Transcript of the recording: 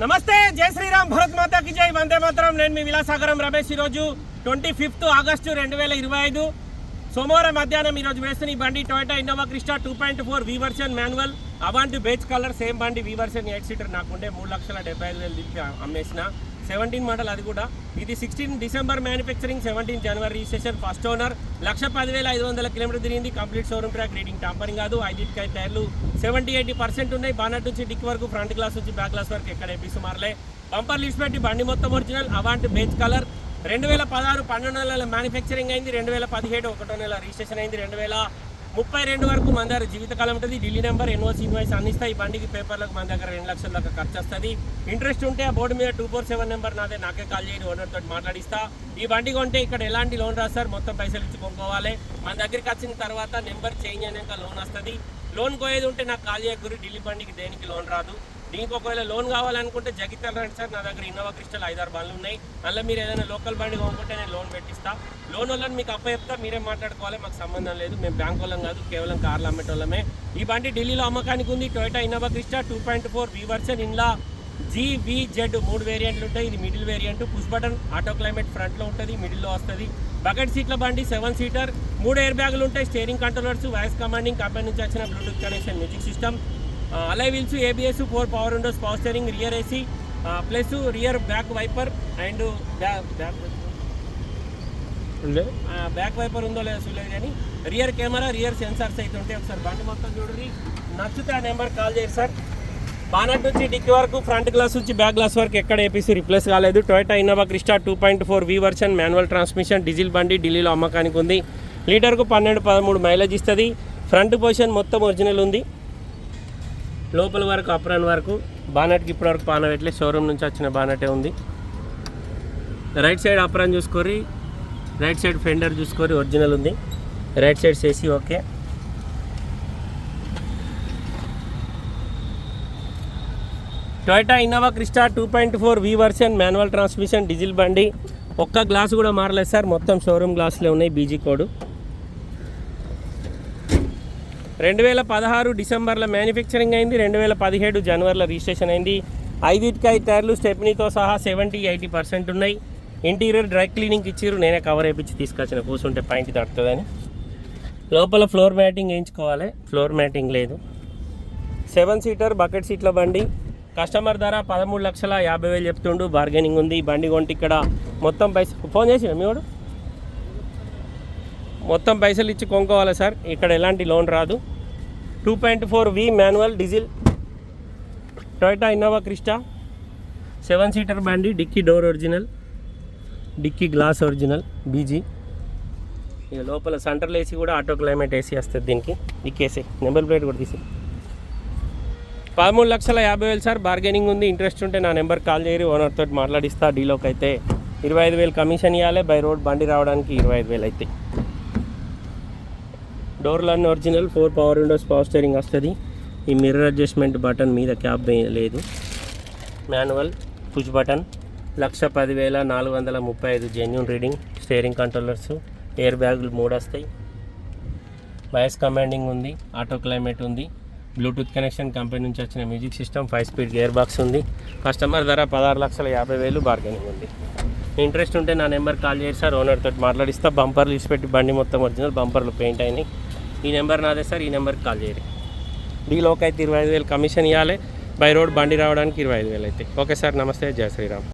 నమస్తే జై శ్రీరామ్ భరత్ మాతాకి జై. వందే మాత్రం. నేను మీ విలాసాగరం రమేష్ ఈరోజు ట్వంటీ ఫిఫ్త్ ఆగస్టు రెండు వేల ఇరవై ఐదు. సోమవారం మధ్యాహ్నం ఈరోజు వేసిన ఈ బండి Toyota Innova Crysta two point four V version manual అవాంటి beige colour same బండి వి వర్షన్ ఎయిట్ సీటర్ నాకుండే మూడు లక్షల డెబ్బై ఐదు వేలు అమ్మేసిన. సెవెంటీన్ మోడల్ అది కూడా. ఇది sixteen December manufacturing seventeen January registration first owner. Lakh పదివేల ఐదు వందల కిలోమీటర్ తిరిగింది. Complete showroom track reading tampering కాదు. ఐదింటికాయ టైర్లు. సెవెంటీ ఎయిటీ పర్సెంట్ ఉన్నాయి. బానట్ నుంచి డిక్ వరకు ఫ్రంట్ గ్లాస్ నుంచి బ్యాక్ గ్లాస్ వరకు ఎక్కడ ఎపిసి మారలే. బంపర్ లిస్ట్ పెట్టి బండి మొత్తం ఒరిజినల్ అవాంటి బేజ్ కలర్. రెండు వేల పదహారు పన్నెండు నెలల మ్యానుఫ్యాక్చరింగ్ అయింది. రెండు వేల పదిహేడు ఒకటో నెల రిజిస్ట్రేషన్ అయింది. రెండు వేల ముప్పై రెండు వరకు మన దగ్గర జీవితకాలం ఉంటుంది. ఢిల్లీ నెంబర్ ఎన్ఓసి ఇన్వాయిస్ అందిస్తాయి. ఈ బండికి పేపర్లకు మన దగ్గర రెండు లక్షల దాకా ఖర్చు వస్తుంది. ఇంట్రెస్ట్ ఉంటే ఆ బోర్డు మీద టూ ఫోర్ సెవెన్ నెంబర్ నాదే. నాకే కాల్ చేయండి ఓనర్ తోటి మాట్లాడిస్తా. ఈ బండి కొంటే ఇక్కడ ఎలాంటి లోన్ రాస్తారు? మొత్తం పైసలు ఇచ్చి కొనుక్కోవాలి. మన దగ్గరికి వచ్చిన తర్వాత నెంబర్ చేంజ్ అయినాక లోన్ వస్తుంది. లోన్ పోయేది ఉంటే నాకు కాల్ చేయకూరి ఢిల్లీ బండికి దేనికి లోన్ రాదు. దీనికి ఒకవేళ లోన్ కావాలనుకుంటే జగిత్యాల రండి సార్. నా దగ్గర ఇన్నోవా క్రిస్టల్ ఐదారు బండ్లు ఉన్నాయి. అందులో మీరు ఏదైనా లోకల్ బండి కొనుక్కుంటే నేను లోన్ పెట్టిస్తా. లోన్ వాళ్ళని మీకు అప్ప చెప్తా మీరే మాట్లాడుకోవాలి. మాకు సంబంధం లేదు. మేము బ్యాంక్ వాళ్ళం కాదు కేవలం కార్లు అమ్మేటోళ్ళమే ఈ బండి ఢిల్లీలో అమ్మకానికి ఉంది. Toyota Innova Crysta two point four V version ఇంలా Z మూడు వేరియంట్లు ఉంటాయి. ఇది middle variant push button auto climate ఫ్రంట్లో ఉంటుంది మిడిల్లో వస్తుంది. బకెట్ సీట్ల బండి సెవెన్ సీటర్ మూడు ఎయిర్ బ్యాగులు ఉంటాయి. Steering controllers voice commanding company నుంచి వచ్చిన Bluetooth connection music system alloy wheels ABS four power windows power steering rear AC plus rear back wiper and back back wiper ఉందో లేదో చూడలేదు కానీ రియర్ కెమెరా రియర్ సెన్సార్స్ అయితే ఉంటాయి. ఒకసారి బండి మొత్తం చూడండి. నచ్చితే ఆ నెంబర్ కాల్ చేయండి సార్. బానట్ నుంచి డిక్కి వరకు ఫ్రంట్ గ్లాస్ నుంచి బ్యాక్ గ్లాస్ వరకు ఎక్కడ ఏపీసీ రిప్లేస్ కాలేదు. Toyota Innova Crysta two point four V version manual transmission diesel బండి ఢిల్లీలో అమ్మకానికి ఉంది. లీటర్కు పన్నెండు పదమూడు మైలేజ్ ఇస్తుంది. ఫ్రంట్ పొజిషన్ మొత్తం ఒరిజినల్ ఉంది. లోపల వరకు అప్రాన్ వరకు. బానట్కి ఇప్పటి వరకు పాన పెట్టలే. షోరూమ్ నుంచి వచ్చిన బానటే ఉంది. రైట్ సైడ్ అప్రాన్ చూసుకొని రైట్ సైడ్ ఫెండర్ చూసుకొని ఒరిజినల్ ఉంది. రైట్ సైడ్ చేసి okay. Toyota Innova Crysta two point four V version manual transmission diesel బండి. ఒక్క గ్లాస్ కూడా మారలేదు సార్ మొత్తం షోరూమ్ గ్లాసులే ఉన్నాయి బీజీ కోడ్ రెండు వేల పదహారు డిసెంబర్లో మ్యానుఫ్యాక్చరింగ్ అయింది రెండు వేల పదిహేడు జనవరిలో రిజిస్ట్రేషన్ అయింది. ఐదిటికాయ టైర్లు స్టెప్నీతో సహా సెవెంటీ ఎయిటీ పర్సెంట్ ఉన్నాయి. ఇంటీరియర్ డ్రై క్లీనింగ్ ఇచ్చిర్రు నేనే కవర్ వేయించి తీసుకొచ్చిన. కూర్చుంటే పాయింట్ తడుతుందని లోపల ఫ్లోర్ మ్యాటింగ్ వేయించుకోవాలి. ఫ్లోర్ మ్యాటింగ్ లేదు. సెవెన్ సీటర్ బకెట్ సీట్ల బండి. కస్టమర్ ధర పదమూడు లక్షల యాభై వేలు చెప్తుండు. బార్గెనింగ్ ఉంది. బండి కొంటే ఇక్కడ మొత్తం పైసలు ఫోన్ చేసి మీ మొత్తం పైసలు ఇచ్చి కొనుక్కోవాలి సార్? ఇక్కడ ఎలాంటి లోన్ రాదు. Two point four V manual diesel Toyota Innova Crysta seven seater బండి dickey door original dickey glass original BG. ఇక లోపల సెంటర్లో ఏసీ కూడా ఆటో క్లైమేట్ ఏసీ వస్తుంది దీనికి. డిక్కేసీ నెంబర్ ప్లేట్ కూడా తీసి పదమూడు లక్షల యాభై వేలు సార్. బార్గెనింగ్ ఉంది. ఇంట్రెస్ట్ ఉంటే నా నెంబర్ కాల్ చేయరు. ఓనర్ తోటి మాట్లాడిస్తా. డీలోకి అయితే ఇరవై ఐదు వేలు కమిషన్ ఇవ్వాలి బై రోడ్ బండి రావడానికి ఇరవై ఐదు వేలు అయితే door డోర్లన్నీ original four power windows power steering వస్తుంది. ఈ మిర్రర్ అడ్జస్ట్మెంట్ బటన్ మీద క్యాప్ లేదు. మాన్యువల్ పుష్ బటన్ లక్ష పదివేల నాలుగు వందల ముప్పై ఐదు genuine reading steering controllers air బ్యాగులు మూడు వస్తాయి. వాయిస్ కమాండింగ్ ఉంది ఆటో క్లైమేట్ ఉంది. బ్లూటూత్ కనెక్షన్ కంపెనీ నుంచి వచ్చిన music system five speed gear box ఉంది. కస్టమర్ ధర పదహారు లక్షల యాభై వేలు బార్గెనింగ్ ఉంది. ఇంట్రెస్ట్ ఉంటే నా నెంబర్ కాల్ చేసి సార్ ఓనర్ తోటి మాట్లాడిస్తా. బంపర్లు ఇచ్చి బండి మొత్తం ఒరిజినల్ బంపర్లు పెయింట్ అయినాయి. ఈ నెంబర్ నాదే సార్ ఈ నెంబర్కి కాల్ చేయరు. డీలోకి అయితే ఇరవై ఐదు వేలు కమిషన్ ఇవ్వాలి బై రోడ్ బండి రావడానికి ఇరవై ఐదు వేలు అయితే. ఓకే సార్ నమస్తే జయ శ్రీరామ్.